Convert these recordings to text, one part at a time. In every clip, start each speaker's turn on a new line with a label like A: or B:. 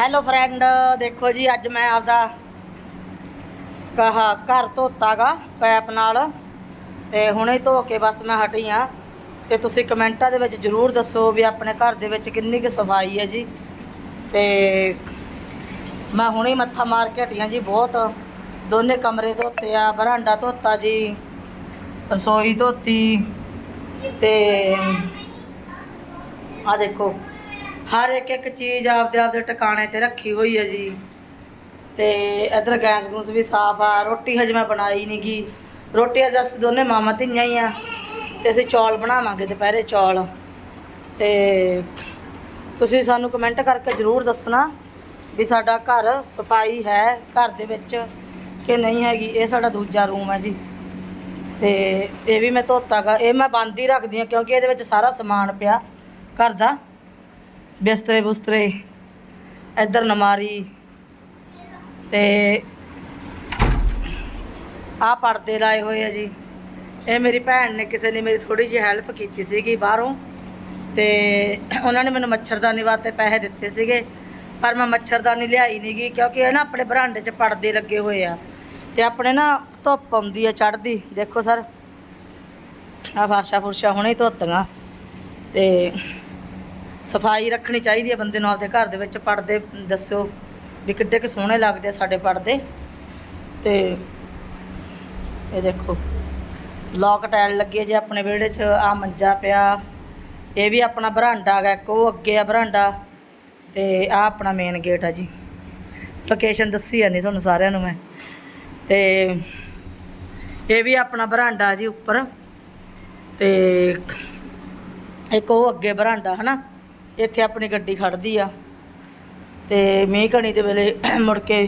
A: Hello friend ਦੇਖੋ ਜੀ, ਅੱਜ ਮੈਂ ਆਪਦਾ ਕਹਾ ਘਰ ਧੋਤਾਗਾ ਪੈਪ ਨਾਲ ਤੇ ਹੁਣੇ ਧੋ ਕੇ ਬਸ ਮੈਂ ਹਟੀ ਆ। ਤੇ ਤੁਸੀਂ ਕਮੈਂਟਾਂ ਦੇ ਵਿੱਚ ਜਰੂਰ ਦੱਸੋ ਵੀ ਆਪਣੇ ਘਰ ਦੇ ਵਿੱਚ ਕਿੰਨੀ ਕੁ ਸਫ਼ਾਈ ਹੈ ਜੀ। ਤੇ ਮੈਂ ਹੁਣੇ ਮੱਥਾ ਮਾਰ ਕੇ ਹਟੀ ਆ ਜੀ, ਬਹੁਤ ਦੋਨੇ ਕਮਰੇ ਧੋਤੇ ਆ, ਬਰਾਂਡਾ ਧੋਤਾ ਜੀ, ਰਸੋਈ ਧੋਤੀ ਤੇ ਆ ਦੇਖੋ। ਹਰ ਇੱਕ ਇੱਕ ਚੀਜ਼ ਆਪਦੇ ਆਪਦੇ ਟਿਕਾਣੇ ਤੇ ਰੱਖੀ ਹੋਈ ਹੈ ਜੀ। ਤੇ ਇਧਰ ਗੈਸ ਗੂਸ ਵੀ ਸਾਫ਼ ਆ, ਰੋਟੀ ਹਜੇ ਮੈਂ ਬਣਾਈ ਨਹੀਂ ਗੀ। ਰੋਟੀ ਅੱਜ ਅਸੀਂ ਦੋਨੇ ਮਾਮਾ ਧੀਆਂ ਹੀ ਆ, ਤੇ ਅਸੀਂ ਚੌਲ ਬਣਾਵਾਂਗੇ ਦੁਪਹਿਰੇ ਚੌਲ। ਤੇ ਤੁਸੀਂ ਸਾਨੂੰ ਕਮੈਂਟ ਕਰਕੇ ਜ਼ਰੂਰ ਦੱਸਣਾ ਵੀ ਸਾਡਾ ਘਰ ਸਫ਼ਾਈ ਹੈ ਘਰ ਦੇ ਵਿੱਚ ਕਿ ਨਹੀਂ ਹੈਗੀ। ਇਹ ਸਾਡਾ ਦੂਜਾ ਰੂਮ ਹੈ ਜੀ। ਤੇ ਇਹ ਵੀ ਮੈਂ ਧੋਤਾਗਾ ਇਹ ਮੈਂ ਬੰਦ ਹੀ ਰੱਖਦੀ ਹਾਂ ਕਿਉਂਕਿ ਇਹਦੇ ਵਿੱਚ ਸਾਰਾ ਸਮਾਨ ਪਿਆ ਘਰ ਦਾ। ਬਿਸਤਰੇ ਬੁਸਤਰੇ, ਇੱਧਰ ਨਮਾਰੀ ਤੇ ਆਹ ਪਰਦੇ ਲਾਏ ਹੋਏ ਆ ਜੀ। ਇਹ ਮੇਰੀ ਭੈਣ ਨੇ ਕਿਸੇ ਨੇ ਮੇਰੀ ਥੋੜੀ ਜਿਹੀ ਹੈਲਪ ਕੀਤੀ ਸੀਗੀ ਬਾਹਰੋਂ ਤੇ ਉਹਨਾਂ ਨੇ ਮੈਨੂੰ ਮੱਛਰਦਾਨੀ ਵਾਸਤੇ ਪੈਸੇ ਦਿੱਤੇ ਸੀਗੇ, ਪਰ ਮੈਂ ਮੱਛਰਦਾਨੀ ਲਿਆਈ ਨਹੀਂ ਗਈ ਕਿਉਂਕਿ ਇਹ ਨਾ ਆਪਣੇ ਬਰਾਂਡੇ 'ਚ ਪਰਦੇ ਲੱਗੇ ਹੋਏ ਆ ਤੇ ਆਪਣੇ ਨਾ ਧੁੱਪ ਆਉਂਦੀ ਆ ਚੜ੍ਹਦੀ, ਦੇਖੋ ਸਰ। ਆ ਫਰਸ਼ਾ ਫੁਰਸ਼ਾ ਹੁਣੇ ਹੀ ਧੋਤੀਆਂ ਤੇ ਸਫ਼ਾਈ ਰੱਖਣੀ ਚਾਹੀਦੀ ਹੈ ਬੰਦੇ ਨੂੰ ਆਪਦੇ ਘਰ ਦੇ ਵਿੱਚ ਪਰਦੇ ਦੱਸਿਓ ਵੀ ਕਿੱਡੇ ਕੁ ਸੋਹਣੇ ਲੱਗਦੇ ਆ ਸਾਡੇ ਪਰਦੇ ਤੇ ਇਹ ਦੇਖੋ ਲੋਕ ਟਾਇਲ ਲੱਗੇ ਜੇ ਆਪਣੇ ਵਿਹੜੇ 'ਚ ਆ ਮੰਜਾ ਪਿਆ, ਇਹ ਵੀ ਆਪਣਾ ਬਰਾਂਡਾ ਹੈਗਾ, ਇੱਕ ਉਹ ਅੱਗੇ ਆ ਬਰਾਂਡਾ, ਤੇ ਆ ਆਪਣਾ ਮੇਨ ਗੇਟ ਆ ਜੀ। ਲੋਕੇਸ਼ਨ ਦੱਸੀ ਆ ਨਹੀਂ ਤੁਹਾਨੂੰ ਸਾਰਿਆਂ ਨੂੰ ਮੈਂ। ਤੇ ਇਹ ਵੀ ਆਪਣਾ ਬਰਾਂਡਾ ਜੀ ਉੱਪਰ, ਤੇ ਇੱਕ ਉਹ ਅੱਗੇ ਬਰਾਂਡਾ, ਹਨਾ? ਇੱਥੇ ਆਪਣੀ ਗੱਡੀ ਖੜਦੀ ਆ ਤੇ ਮੀਂਹ ਘਣੀ ਦੇ ਵੇਲੇ ਮੁੜ ਕੇ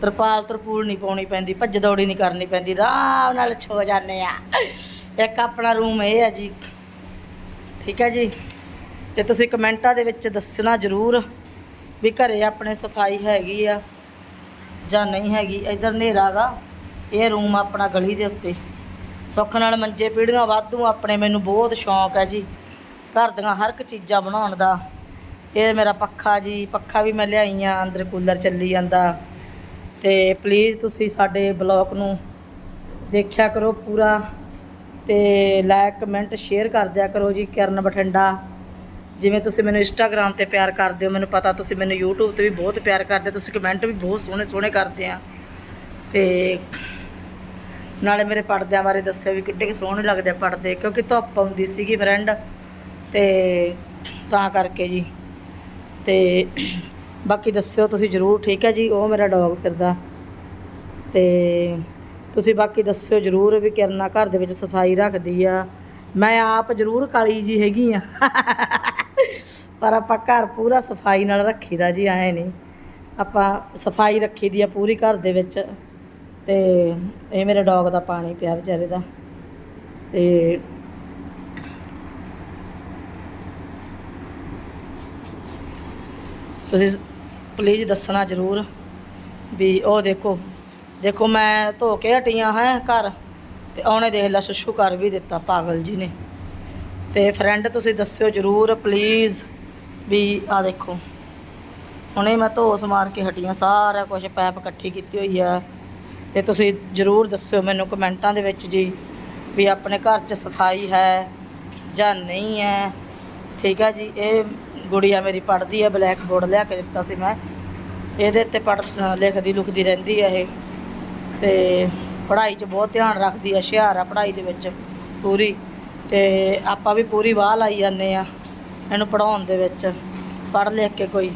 A: ਤਰਪਾਲ ਤਰਪੂਲ ਨਹੀਂ ਪਾਉਣੀ ਪੈਂਦੀ, ਭੱਜ ਦੌੜੀ ਨਹੀਂ ਕਰਨੀ ਪੈਂਦੀ, ਆਰਾਮ ਨਾਲ ਛੋ ਜਾਂਦੇ ਆ। ਇੱਕ ਆਪਣਾ ਰੂਮ ਇਹ ਆ ਜੀ। ਠੀਕ ਹੈ ਜੀ? ਤੇ ਤੁਸੀਂ ਕਮੈਂਟਾਂ ਦੇ ਵਿੱਚ ਦੱਸਣਾ ਜ਼ਰੂਰ ਵੀ ਘਰੇ ਆਪਣੇ ਸਫ਼ਾਈ ਹੈਗੀ ਆ ਜਾਂ ਨਹੀਂ ਹੈਗੀ। ਇਧਰ ਹਨੇਰਾ ਗਾ, ਇਹ ਰੂਮ ਆਪਣਾ ਗਲੀ ਦੇ ਉੱਤੇ। ਸੁੱਖ ਨਾਲ ਮੰਜੇ ਪੀੜੀਆਂ ਵਾਧੂ ਆਪਣੇ ਮੈਨੂੰ ਬਹੁਤ ਸ਼ੌਂਕ ਹੈ ਜੀ। ਘਰ ਦੀਆਂ ਹਰ ਇੱਕ ਚੀਜ਼ਾਂ ਬਣਾਉਣ ਦਾ। ਇਹ ਮੇਰਾ ਪੱਖਾ ਜੀ, ਪੱਖਾ ਵੀ ਮੈਂ ਲਿਆਈ ਆ ਅੰਦਰ ਕੂਲਰ ਚੱਲੀ ਜਾਂਦਾ। ਤੇ ਪਲੀਜ਼ ਤੁਸੀਂ ਸਾਡੇ ਬਲੌਗ ਨੂੰ ਦੇਖਿਆ ਕਰੋ ਪੂਰਾ ਤੇ ਲਾਇਕ ਕਮੈਂਟ ਸ਼ੇਅਰ ਕਰ ਦਿਆ ਕਰੋ ਜੀ ਕਿਰਨ ਬਠਿੰਡਾ। ਜਿਵੇਂ ਤੁਸੀਂ ਮੈਨੂੰ ਇੰਸਟਾਗ੍ਰam ਤੇ ਪਿਆਰ ਕਰਦੇ ਹੋ, ਮੈਨੂੰ ਪਤਾ ਤੁਸੀਂ ਮੈਨੂੰ YouTube ਤੇ ਵੀ ਬਹੁਤ ਪਿਆਰ ਕਰਦੇ ਤੁਸੀਂ ਕਮੈਂਟ ਵੀ ਬਹੁਤ ਸੋਹਣੇ ਸੋਹਣੇ ਕਰਦੇ ਆ। ਤੇ ਨਾਲੇ ਮੇਰੇ ਪਰਦਿਆਂ ਬਾਰੇ ਦੱਸਿਓ ਵੀ ਕਿੱਡੇ ਕੁ ਸੋਹਣੇ ਲੱਗਦੇ ਆ ਪਰਦੇ, ਕਿਉਂਕਿ ਧੁੱਪ ਆਉਂਦੀ ਸੀਗੀ ਫਰੈਂਡ ਤੇ ਤਾਂ ਕਰਕੇ ਜੀ। ਤੇ ਬਾਕੀ ਦੱਸਿਓ ਤੁਸੀਂ ਜਰੂਰ, ਠੀਕ ਹੈ ਜੀ? ਉਹ ਮੇਰਾ ਡੌਗ ਫਿਰਦਾ। ਤੇ ਤੁਸੀਂ ਬਾਕੀ ਦੱਸਿਓ ਜਰੂਰ ਵੀ ਕਿਰਨਾ ਘਰ ਦੇ ਵਿੱਚ ਸਫ਼ਾਈ ਰੱਖਦੀ ਆ। ਮੈਂ ਆਪ ਜਰੂਰ ਕਾਲੀ ਜੀ ਹੈਗੀ ਆ। ਪਰ ਆਪਾਂ ਘਰ ਪੂਰਾ ਸਫ਼ਾਈ ਨਾਲ ਰੱਖੀਦਾ ਜੀ, ਐ ਨਹੀਂ। ਆਪਾਂ ਸਫ਼ਾਈ ਰੱਖੀ ਦੀ ਆ ਪੂਰੀ ਘਰ ਦੇ ਵਿੱਚ। ਤੇ ਇਹ ਮੇਰੇ ਡੌਗ ਦਾ ਪਾਣੀ ਪਿਆ ਵਿਚਾਰੇ ਦਾ। ਤੇ ਤੁਸੀਂ ਪਲੀਜ਼ ਦੱਸਣਾ ਜ਼ਰੂਰ ਵੀ ਉਹ ਦੇਖੋ ਦੇਖੋ ਮੈਂ ਧੋ ਕੇ ਹਟੀਆਂ ਹੈ ਘਰ ਤੇ ਉਹਨੇ ਦੇਖ ਲਾ ਸ਼ੁਸ਼ੂ ਕਰ ਵੀ ਦਿੱਤਾ ਪਾਗਲ ਜੀ ਨੇ। ਤੇ ਫਰੈਂਡ ਤੁਸੀਂ ਦੱਸਿਓ ਜ਼ਰੂਰ ਪਲੀਜ਼ ਵੀ ਆ ਦੇਖੋ, ਹੁਣੇ ਮੈਂ ਧੋ ਸਮਾਰ ਕੇ ਹਟੀਆਂ, ਸਾਰਾ ਕੁਝ ਪੈਪ ਇਕੱਠੀ ਕੀਤੀ ਹੋਈ ਆ। ਤੇ ਤੁਸੀਂ ਜ਼ਰੂਰ ਦੱਸਿਓ ਮੈਨੂੰ ਕਮੈਂਟਾਂ ਦੇ ਵਿੱਚ ਜੀ ਵੀ ਆਪਣੇ ਘਰ 'ਚ ਸਫ਼ਾਈ ਹੈ ਜਾਂ ਨਹੀਂ ਹੈ। ਠੀਕ ਹੈ ਜੀ, ਇਹ ਗੁੜੀਆ ਮੇਰੀ ਪੜ੍ਹਦੀ ਹੈ ਬਲੈਕ ਬੋਰਡ ਲਿਆ ਕੇ ਦਿੱਤਾ ਸੀ ਮੈਂ। ਇਹਦੇ ਤੇ ਪੜ੍ਹ ਲਿਖਦੀ ਲੁਖਦੀ ਰਹਿੰਦੀ ਹੈ ਇਹ। ਤੇ ਪੜ੍ਹਾਈ 'ਚ ਬਹੁਤ ਧਿਆਨ ਰੱਖਦੀ ਆ, ਹੁਸ਼ਿਆਰ ਆ ਪੜ੍ਹਾਈ ਦੇ ਵਿੱਚ ਪੂਰੀ। ਤੇ ਆਪਾਂ ਵੀ ਪੂਰੀ ਵਾਹ ਲਾਈ ਜਾਂਦੇ ਆ ਇਹਨੂੰ ਪੜਾਉਣ ਦੇ ਵਿੱਚ। ਪੜ੍ਹ ਲਿਖ ਕੇ ਕੋਈ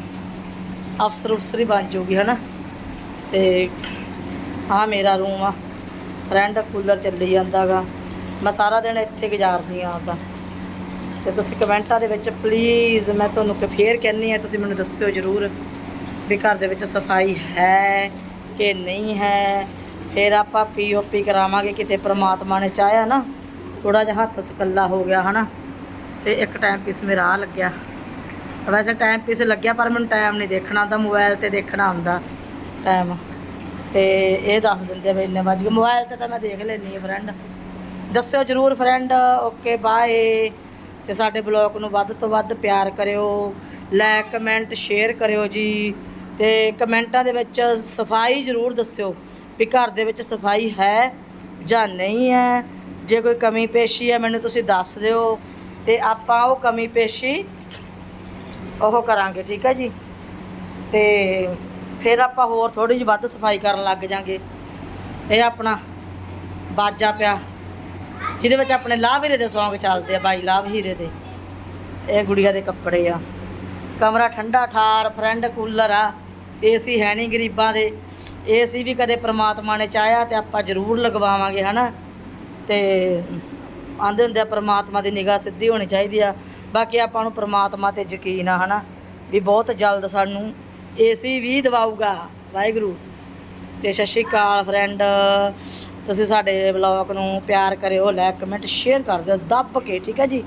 A: ਅਫਸਰ ਉਫਸਰ ਹੀ ਬਣ ਜਾਊਗੀ, ਹਨਾ? ਤੇ ਆ ਮੇਰਾ ਰੂਮ ਆ। ਰੈਂਟ ਕੂਲਰ ਚੱਲੀ ਜਾਂਦਾਗਾ। ਮੈਂ ਸਾਰਾ ਦਿਨ ਇੱਥੇ ਗੁਜ਼ਾਰਦੀ ਆ ਆਪਦਾ। ਤੇ ਤੁਸੀਂ ਕਮੈਂਟਾਂ ਦੇ ਵਿੱਚ ਪਲੀਜ਼ ਮੈਂ ਤੁਹਾਨੂੰ ਕਿ ਫੇਰ ਕਹਿੰਨੀ ਆ ਤੁਸੀਂ ਮੈਨੂੰ ਦੱਸਿਓ ਜ਼ਰੂਰ ਵੀ ਘਰ ਦੇ ਵਿੱਚ ਸਫ਼ਾਈ ਹੈ ਕਿ ਨਹੀਂ ਹੈ। ਫਿਰ ਆਪਾਂ ਪੀਓਪੀ ਕਰਾਵਾਂਗੇ ਕਿਤੇ ਪ੍ਰਮਾਤਮਾ ਨੇ ਚਾਹਿਆ ਨਾ ਥੋੜਾ ਜਿਹਾ ਹੱਥ ਸਕੱਲਾ ਹੋ ਗਿਆ ਹਨਾ, ਤੇ ਇੱਕ ਟਾਈਮ ਪੀਸ ਮੇਰਾ ਆ ਲੱਗਿਆ। ਵੈਸੇ ਟਾਈਮ ਪੀਸ ਲੱਗਿਆ ਪਰ ਮੈਨੂੰ ਟਾਈਮ ਨਹੀਂ ਦੇਖਣਾ ਆਉਂਦਾ ਮੋਬਾਈਲ ਤੇ ਦੇਖਣਾ ਆਉਂਦਾ ਟਾਈਮ ਤੇ ਇਹ ਦੱਸ ਦਿੰਦੇ ਵੀ ਇੰਨੇ ਵਜ ਗਏ। ਮੋਬਾਈਲ ਤੇ ਤਾਂ ਮੈਂ ਦੇਖ ਲੈਣੀ ਆ ਫਰੈਂਡ ਦੱਸਿਓ ਜਰੂਰ ਫਰੈਂਡ ਓਕੇ ਬਾਏ ਤੇ ਸਾਡੇ ਬਲੌਗ ਨੂੰ ਵੱਧ ਤੋਂ ਵੱਧ ਪਿਆਰ ਕਰਿਓ ਲਾਇਕ ਕਮੈਂਟ ਸ਼ੇਅਰ ਕਰਿਓ ਜੀ। ਤੇ ਕਮੈਂਟਾਂ ਦੇ ਵਿੱਚ ਸਫ਼ਾਈ ਜ਼ਰੂਰ ਦੱਸਿਓ ਵੀ ਘਰ ਦੇ ਵਿੱਚ ਸਫ਼ਾਈ ਹੈ ਜਾਂ ਨਹੀਂ ਹੈ। ਜੇ ਕੋਈ ਕਮੀ ਪੇਸ਼ੀ ਹੈ, ਮੈਨੂੰ ਤੁਸੀਂ ਦੱਸ ਦਿਓ ਤੇ ਆਪਾਂ ਉਹ ਕਮੀ ਪੇਸ਼ੀ ਉਹ ਕਰਾਂਗੇ, ਠੀਕ ਹੈ ਜੀ? ਤੇ ਫਿਰ ਆਪਾਂ ਹੋਰ ਥੋੜੀ ਜਿਹੀ ਵੱਧ ਸਫ਼ਾਈ ਕਰਨ ਲੱਗ ਜਾਾਂਗੇ। ਇਹ ਆਪਣਾ ਬਾਜਾ ਪਿਆ। ਜਿਹਦੇ ਵਿੱਚ ਆਪਣੇ ਲਾਭ ਹੀਰੇ ਦੇ ਸੌਂਗ ਚੱਲਦੇ ਆ ਬਾਈ ਲਾਭ ਹੀਰੇ ਦੇ। ਇਹ ਗੁੜੀਆ ਦੇ ਕੱਪੜੇ ਆ। ਕਮਰਾ ਠੰਡਾ, ਠਾਰ, ਫਰੈਂਡ, ਕੂਲਰ ਆ। ਏਸੀ ਹੈ ਨਹੀਂ ਗਰੀਬਾਂ ਦੇ। ਏਸੀ ਵੀ ਕਦੇ ਪ੍ਰਮਾਤਮਾ ਨੇ ਚਾਹਿਆ ਤੇ ਆਪਾਂ ਜ਼ਰੂਰ ਲਗਵਾਵਾਂਗੇ, ਹਨਾ? ਤੇ ਆਂਦੇ ਹੁੰਦੇ ਆ, ਪ੍ਰਮਾਤਮਾ ਦੀ ਨਿਗਾਹ ਸਿੱਧੀ ਹੋਣੀ ਚਾਹੀਦੀ ਆ। ਬਾਕੀ ਆਪਾਂ ਨੂੰ ਪ੍ਰਮਾਤਮਾ ਤੇ ਯਕੀਨ ਆ, ਹਨਾ? ਵੀ ਬਹੁਤ ਜਲਦ ਸਾਨੂੰ ਏਸੀ ਵੀ ਦਵਾਊਗਾ। ਵਾਹਿਗੁਰੂ। ਤੇ ਸਤਿ ਸ਼੍ਰੀ ਅਕਾਲ, ਫਰੈਂਡ। ਤੁਸੀਂ ਸਾਡੇ ਵਲੌਗ ਨੂੰ ਪਿਆਰ ਕਰਿਓ ਲਾਈਕ ਕਮੈਂਟ ਸ਼ੇਅਰ ਕਰ ਦਿਓ, ਦੱਬ ਕੇ, ਠੀਕ ਹੈ ਜੀ?